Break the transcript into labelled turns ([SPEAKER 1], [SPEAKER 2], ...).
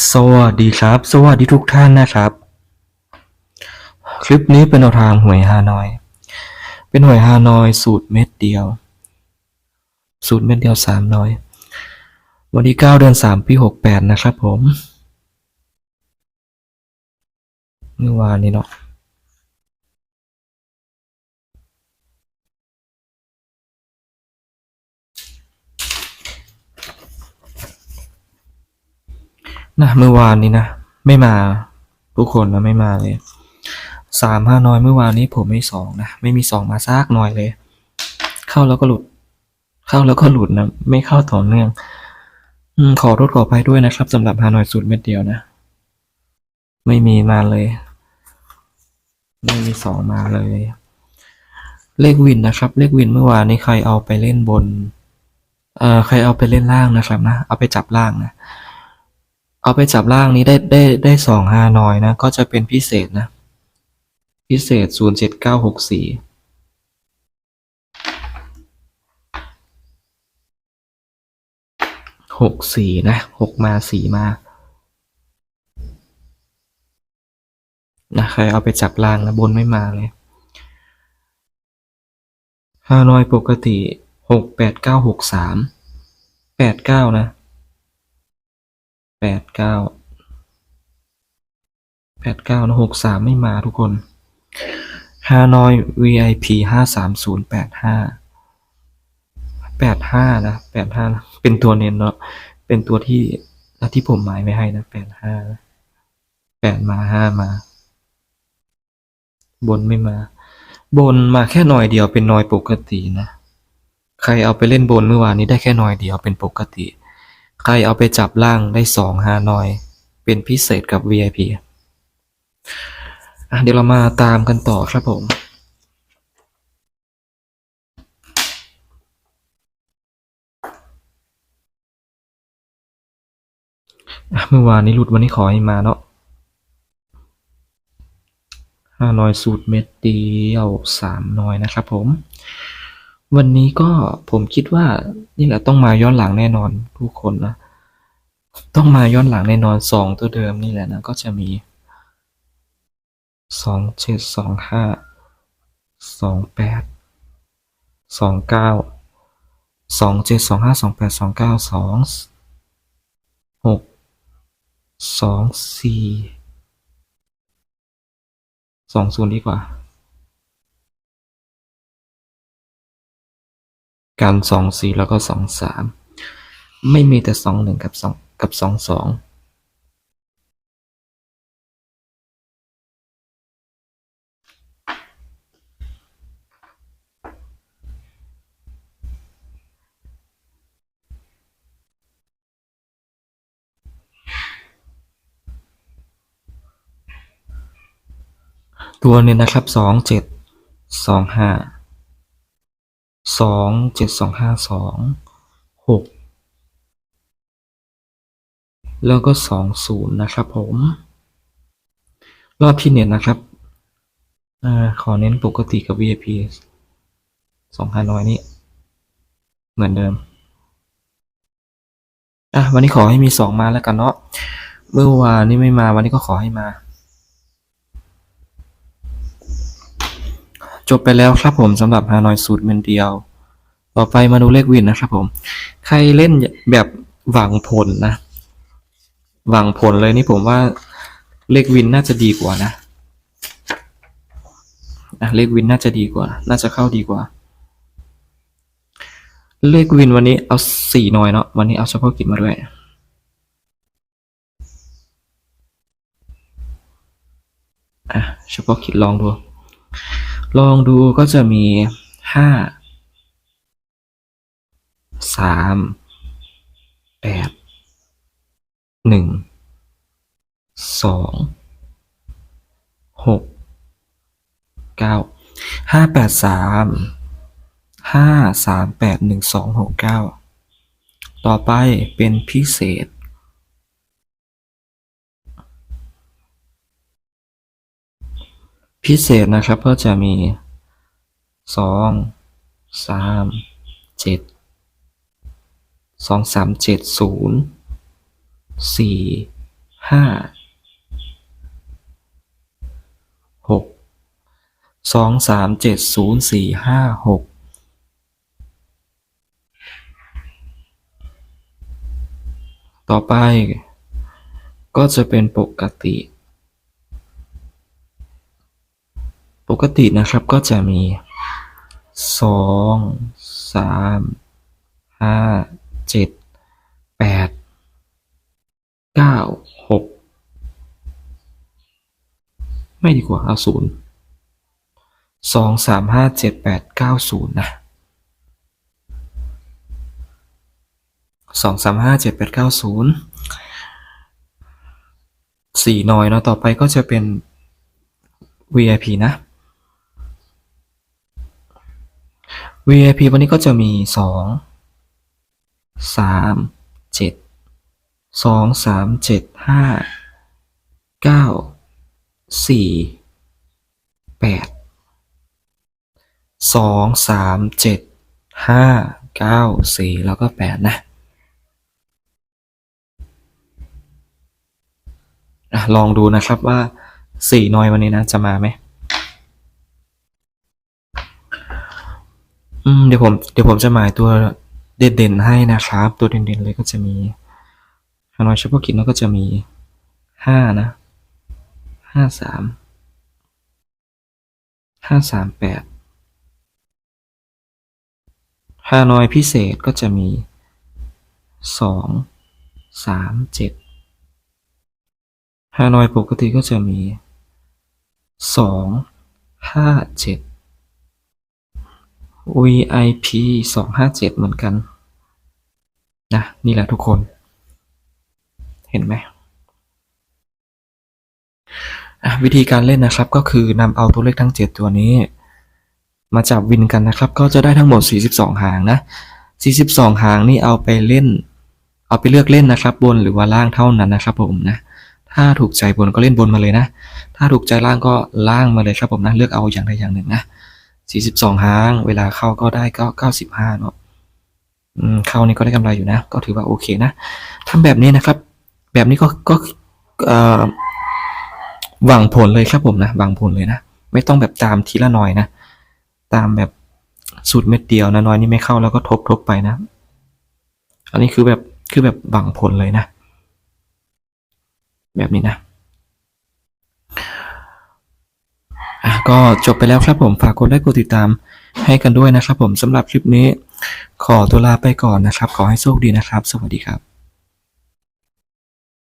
[SPEAKER 1] สวัสดีครับ สวัสดีทุกท่านนะครับ คลิปนี้เป็นแนวทางหวยฮานอย เป็นหวยฮานอยสูตรเม็ดเดียว สูตรเม็ดเดียวสามน้อย วันที่เก้าเดือนสามปีหกแปดนะครับผมเมื่อวานนี้เนาะ นะเมื่อวานนี้นะ ไม่มาทุกคนนะไม่มาเลยสามห้าน้อยเมื่อวานนี้ผมไม่สองนะ ไม่มีสองมาซากหน่อยเลย เข้าแล้วก็หลุด เข้าแล้วก็หลุดนะ ไม่เข้าต่อเนื่องอขอโทษขออภัยด้วยนะครับสำหรับฮานอยสูตรเม็ดเดียวนะ ไม่มีมาเลย ไม่มีสองมาเลย เลขวินนะครับ เลขวินเมื่อวานนี้ใครเอาไปเล่นบน เอ่อใครเอาไปเล่นล่างนะครับนะ เอาไปจับล่างนะ เอาไปจับล่างนี้ได้ได้ได้สองฮานอยนะ ก็จะเป็นพิเศษนะ พิเศษศูนย์เจ็ดเก้าหกสี่หกสี่นะหกมาสี่มานะใครเอาไปจับล่างนะบนไม่มาเลยฮานอยปกติหกแปดเก้าหกสามแปดเก้านะ แปดเก้าแปดเก้านะหกสามไม่มาทุกคนฮานอย VIP ห้าสามศูนย์แปดห้าแปดห้านะแปดห้าเป็นตัวเน้นเนาะเป็นตัวที่ที่ผมหมายไม่ให้นะแปดห้าแปดมาห้ามา บนไม่มา บนมาแค่หน่อยเดียวเป็นหน่อยปกตินะ ใครเอาไปเล่นบนเมื่อวานนี้ได้แค่หน่อยเดียวเป็นปกติ ใครเอาไปจับล่างได้สองฮานอย เป็นพิเศษกับ VIP อะเดี๋ยวเรามาตามกันต่อครับผมเมื่อวานนี้หลุดวันนี้ขอให้มาเนาะห้าน้อยสูตรเม็ดเดียวสามน้อยนะครับผม วันนี้ก็ผมคิดว่านี่แหละต้องมาย้อนหลังแน่นอนทุกคนนะต้องมาย้อนหลังแน่นอนสองตัวเดิมนี่แหละนะก็จะมีสองเจ็ดสองห้าสองแปดสองเก้าสองเจ็ดสองห้าสองแปดสองเก้าสองหกสองสี่สองศูนย์ดีกว่า การสองสี่แล้วก็สองสามไม่มีแต่สองหนึ่งกับสองกับสองสองตัวนี้นะครับสองเจ็ดสองห้า สองเจ็ดสองห้าสองหกแล้วก็สองศูนย์นะครับผม รอบที่เน็ตนะครับอขอเน้นปกติกับ VIP สองห้าน้อยนี้เหมือนเดิม อะวันนี้ขอให้มีสองมาแล้วกันเนาะเมื่อวานนี้ไม่มาวันนี้ก็ขอให้มา จบไปแล้วครับผมสำหรับฮานอยสูตรเมนเดียว ต่อไปมาดูเลขวินนะครับผม ใครเล่นแบบหวังผลนะ หวังผลเลยนี่ผมว่าเลขวินน่าจะดีกว่านะอะเลขวินน่าจะดีกว่า น่าจะเข้าดีกว่า เลขวินวันนี้เอาสี่หน่อยเนาะ วันนี้เอาเฉพาะกิจมาด้วยอะเฉพาะกิจลองดู ลองดูก็จะมีห้าสามแปดหนึ่งสองหกเก้าห้าแปดสามห้าสามแปดหนึ่งสองหกเก้าต่อไปเป็นพิเศษ พิเศษนะครับก็จะมีสองสามเจ็ดสองสามเจ็ดศูนย์สี่ห้าหกสองสามเจ็ดศูนย์สี่ห้าหกต่อไปก็จะเป็นปกติ ปกตินะครับก็จะมีสองสามห้าเจ็ดแปดเก้าหกไม่ดีกว่าเอาศูนย์สองสามห้าเจ็ดแปดเก้าศูนย์นะสองสามห้าเจ็ดแปดเก้าศูนย์สี่หน่อยเนาะต่อไปก็จะเป็น VIP นะ VIP วันนี้ก็จะมีสองสามเจ็ดสองสามเจ็ดห้าเก้าสี่แปดสองสามเจ็ดห้าเก้าสี่แล้วก็แปดนะลองดูนะครับว่าสี่นอยวันนี้นะจะมาไหม อืมเดี๋ยวผมเดี๋ยวผมจะหมายตัวเด่นๆให้นะครับ ตัวเด่นๆเลยก็จะมีฮานอยเฉพาะกิจแล้วก็จะมีห้านะห้าสามห้าสามแปดฮานอยพิเศษก็จะมีสองสามเจ็ดฮานอยปกติก็จะมีสองห้าเจ็ด VIP สองห้าเจ็ดเหมือนกัน นะ นี่แหละทุกคน เห็นไหมวิธีการเล่นนะครับก็คือนำเอาตัวเลขทั้ง 7 ตัวนี้ มาจับวินกันนะครับ ก็จะได้ทั้งหมด 42 หางนะ 42 หางนี่เอาไปเล่น เอาไปเลือกเล่นนะครับ บนหรือว่าล่างเท่านั้นนะครับ ผมนะถ้าถูกใจบนก็เล่นบนมาเลยนะ ถ้าถูกใจล่างก็ล่างมาเลยครับผมนะ เลือกเอาอย่างใดอย่างหนึ่งนะ 42 หาง เวลาเข้าก็ได้ก็95เนาะเข้านี่ก็ได้กำไรอยู่นะ ก็ถือว่าโอเคนะทำแบบนี้นะครับ แบบนี้ก็ก็เอ่อหวังผลเลยครับผมนะหวังผลเลยนะ ไม่ต้องแบบตามทีละหน่อยนะ ตามแบบสูตรเม็ดเดียวนะน้อยนี่ไม่เข้าแล้วก็ทบทบไปนะ อันนี้คือแบบคือแบบหวังผลเลยนะ แบบนี้นะ ก็จบไปแล้วครับผมฝากกดไลค์กดติดตามให้กันด้วยนะครับผมสำหรับคลิปนี้ ขอตัวลาไปก่อนนะครับ ขอให้โชคดีนะครับ สวัสดีครับ